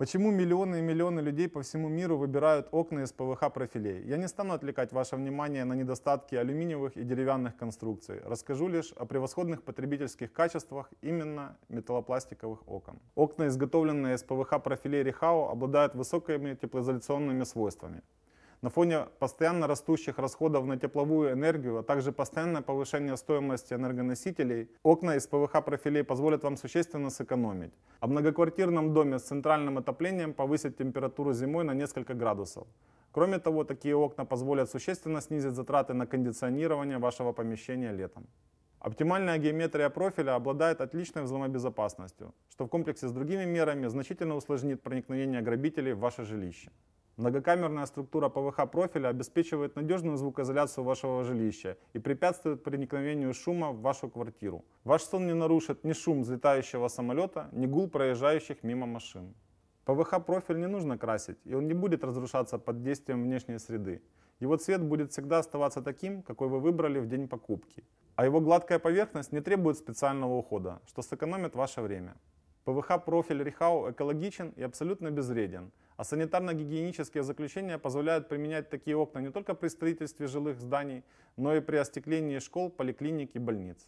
Почему миллионы и миллионы людей по всему миру выбирают окна из ПВХ профилей? Я не стану отвлекать ваше внимание на недостатки алюминиевых и деревянных конструкций. Расскажу лишь о превосходных потребительских качествах именно металлопластиковых окон. Окна, изготовленные из ПВХ профилей Рихау, обладают высокими теплоизоляционными свойствами. На фоне постоянно растущих расходов на тепловую энергию, а также постоянное повышение стоимости энергоносителей, окна из ПВХ профилей позволят вам существенно сэкономить. А в многоквартирном доме с центральным отоплением повысить температуру зимой на несколько градусов. Кроме того, такие окна позволят существенно снизить затраты на кондиционирование вашего помещения летом. Оптимальная геометрия профиля обладает отличной взломобезопасностью, что в комплексе с другими мерами значительно усложнит проникновение грабителей в ваше жилище. Многокамерная структура ПВХ профиля обеспечивает надежную звукоизоляцию вашего жилища и препятствует проникновению шума в вашу квартиру. Ваш сон не нарушит ни шум взлетающего самолета, ни гул проезжающих мимо машин. ПВХ профиль не нужно красить, и он не будет разрушаться под действием внешней среды. Его цвет будет всегда оставаться таким, какой вы выбрали в день покупки. А его гладкая поверхность не требует специального ухода, что сэкономит ваше время. ПВХ-профиль Рихау экологичен и абсолютно безвреден, а санитарно-гигиенические заключения позволяют применять такие окна не только при строительстве жилых зданий, но и при остеклении школ, поликлиник и больниц.